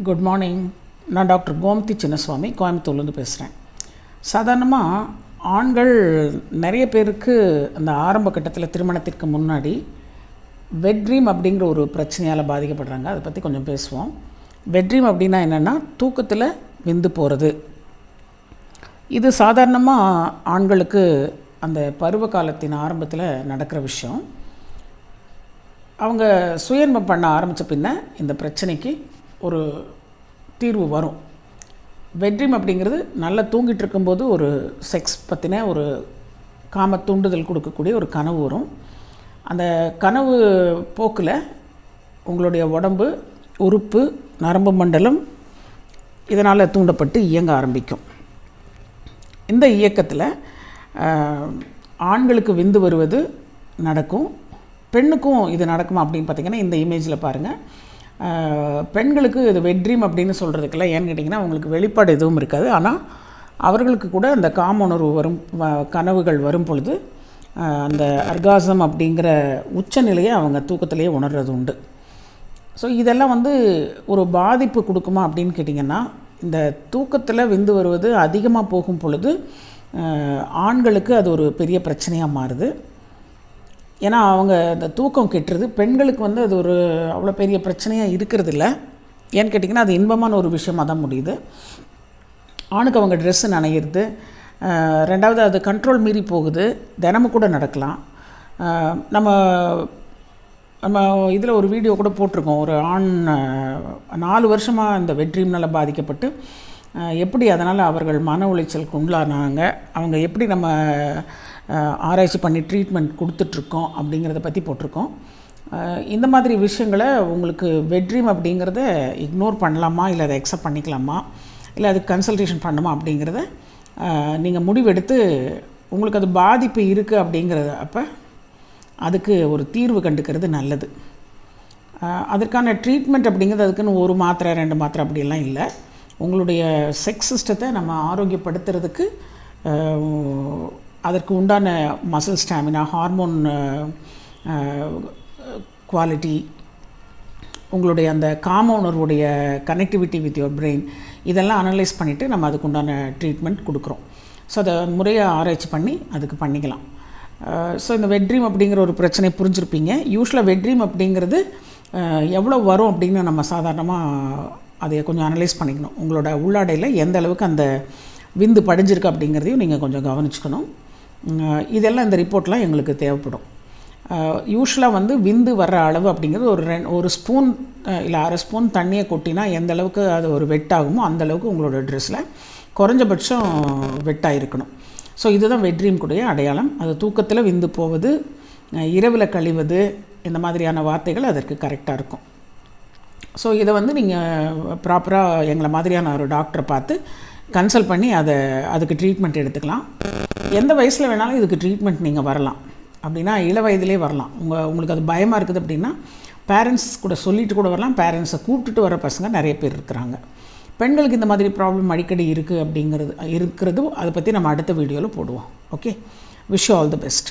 Good morning நான் doctor Gomathi Chinnaswamy கோயம்புத்தூர்லேருந்து பேசுகிறேன் சாதாரணமாக ஆண்கள் நிறைய பேருக்கு அந்த ஆரம்ப கட்டத்தில் திருமணத்திற்கு முன்னாடி வெட்ரீம் அப்படிங்கிற ஒரு பிரச்சனையால் பாதிக்கப்படுறாங்க. அதை பற்றி கொஞ்சம் பேசுவோம். வெட்ரீம் அப்படின்னா என்னென்னா தூக்கத்தில் விந்து போகிறது இது சாதாரணமாக ஆண்களுக்கு அந்த பருவ காலத்தின் ஆரம்பத்தில் நடக்கிற விஷயம். அவங்க சுயன்பம் பண்ண ஆரம்பித்த பின்ன இந்த பிரச்சனைக்கு ஒரு தீர்வு வரும். பெட்ரீம் அப்படிங்கிறது நல்லா தூங்கிட்டு இருக்கும்போது ஒரு செக்ஸ் பற்றின ஒரு காம தூண்டுதல் கொடுக்கக்கூடிய ஒரு கனவு வரும். அந்த கனவு போக்கில் உங்களுடைய உடம்பு உறுப்பு நரம்பு மண்டலம் இதனால் தூண்டப்பட்டு இயங்க ஆரம்பிக்கும். இந்த இயக்கத்தில் ஆண்களுக்கு விந்து வருவது நடக்கும். பெண்ணுக்கும் இது நடக்குமா அப்படின்னு பார்த்தீங்கன்னா இந்த இமேஜில் பாருங்கள் பெண்களுக்கு இது வெட்ரீம் அப்படின்னு சொல்கிறதுக்கெல்லாம் ஏன்னு கேட்டிங்கன்னா அவங்களுக்கு வெளிப்பாடு எதுவும் இருக்காது. ஆனால் அவர்களுக்கு கூட அந்த காம உணர்வு வரும் கனவுகள் வரும் பொழுது அந்த அர்காசம் அப்படிங்கிற உச்சநிலையை அவங்க தூக்கத்திலேயே உணர்றது உண்டு. ஸோ இதெல்லாம் வந்து ஒரு பாதிப்பு கொடுக்குமா அப்படின்னு கேட்டிங்கன்னா இந்த தூக்கத்தில் விந்து வருவது அதிகமாக போகும் பொழுது ஆண்களுக்கு அது ஒரு பெரிய பிரச்சனையாக மாறுது. ஏன்னா அவங்க இந்த தூக்கம் கெட்டுறது பெண்களுக்கு வந்து அது ஒரு அவ்வளோ பெரிய பிரச்சனையாக இருக்கிறது இல்லை ஏன்னு கேட்டிங்கன்னா அது இன்பமான ஒரு விஷயமாக தான் முடியுது. ஆணுக்கு அவங்க ட்ரெஸ்ஸு நனையிறது ரெண்டாவது அது கண்ட்ரோல் மீறி போகுது. தினமும் கூட நடக்கலாம். நம்ம நம்ம இதில் ஒரு வீடியோ கூட போட்டிருக்கோம். ஒரு ஆண் நாலு வருஷமாக இந்த வெட்ரீம்னால் பாதிக்கப்பட்டு எப்படி அதனால் அவர்கள் மன உளைச்சலுக்கு உள்ளானாங்க? அவங்க எப்படி நம்ம ஆராய்ச்சி பண்ணி ட்ரீட்மெண்ட் கொடுத்துட்ருக்கோம் அப்படிங்கிறத பற்றி போட்டிருக்கோம். இந்த மாதிரி விஷயங்களை உங்களுக்கு வெட்ரீம் அப்படிங்கிறத இக்னோர் பண்ணலாமா? இல்லை அதை அக்செப்ட் பண்ணிக்கலாமா? இல்லை அதுக்கு கன்சல்டேஷன் பண்ணுமா அப்படிங்கிறத நீங்கள் முடிவெடுத்து உங்களுக்கு அது பாதிப்பு இருக்குது அப்படிங்கிறத அப்போ அதுக்கு ஒரு தீர்வு கண்டுக்கிறது நல்லது. அதற்கான ட்ரீட்மெண்ட் அப்படிங்கிறது அதுக்குன்னு ஒரு மாத்திரை ரெண்டு மாத்திரை அப்படிலாம் இல்லை. உங்களுடைய செக்ஸ் சிஸ்டத்தை நம்ம ஆரோக்கியப்படுத்துறதுக்கு அதற்கு உண்டான மசில் ஸ்டாமினா ஹார்மோன் குவாலிட்டி உங்களுடைய அந்த காம உணர்வுடைய கனெக்டிவிட்டி வித் யுவர் பிரெயின் இதெல்லாம் அனலைஸ் பண்ணிவிட்டு நம்ம அதுக்கு உண்டான ட்ரீட்மெண்ட் கொடுக்குறோம். ஸோ அதை முறையை ஆராய்ச்சி பண்ணி அதுக்கு பண்ணிக்கலாம். Uh, ஸோ இந்த வெட்ரீம் அப்படிங்கிற ஒரு பிரச்சனை புரிஞ்சிருப்பீங்க. யூஸ்வலாக வெட்ரீம் அப்படிங்கிறது uh, எவ்வளோ வரும் அப்படின்னு நம்ம சாதாரணமாக அதை கொஞ்சம் அனலைஸ் பண்ணிக்கணும். உங்களோட உள்ளாடையில் எந்த அளவுக்கு அந்த விந்து படிஞ்சிருக்கு அப்படிங்கிறதையும் நீங்கள் கொஞ்சம் கவனிச்சுக்கணும். இதெல்லாம் இந்த ரிப்போர்ட்லாம் எங்களுக்கு தேவைப்படும். யூஸ்வலாக வந்து விந்து வர்ற அளவு அப்படிங்கிறது ஒரு ரெண் ஒரு ஸ்பூன் இல்லை அரை ஸ்பூன் தண்ணியை கொட்டினா எந்த அளவுக்கு அது ஒரு வெட்டாகுமோ அந்த அளவுக்கு உங்களோட ட்ரெஸ்ஸில் குறைஞ்சபட்சம் வெட்டாக இருக்கணும் ஸோ இதுதான் வெட்ரீம் கூடிய அடையாளம். அது தூக்கத்தில் விந்து போவது இரவில் கழிவது இந்த மாதிரியான வார்த்தைகள் அதற்கு கரெக்டாக இருக்கும். ஸோ இதை வந்து நீங்கள் ப்ராப்பராக எங்களை மாதிரியான ஒரு டாக்டரை பார்த்து கன்சல்ட் பண்ணி அதை அதுக்கு ட்ரீட்மெண்ட் எடுத்துக்கலாம். எந்த வயசில் வேணாலும் இதுக்கு ட்ரீட்மெண்ட் நீங்கள் வரலாம். அப்படின்னா இள வயதிலே வரலாம். உங்கள் உங்களுக்கு அது பயமாக இருக்குது அப்படின்னா பேரண்ட்ஸ் கூட சொல்லிட்டு கூட வரலாம். பேரண்ட்ஸை கூப்பிட்டுட்டு வர பசங்க நிறைய பேர் இருக்கிறாங்க. பெண்களுக்கு இந்த மாதிரி ப்ராப்ளம் அடிக்கடி இருக்குது அப்படிங்கிறது இருக்கிறது அதை பற்றி நம்ம அடுத்த வீடியோவில் போடுவோம். Okay wish all the best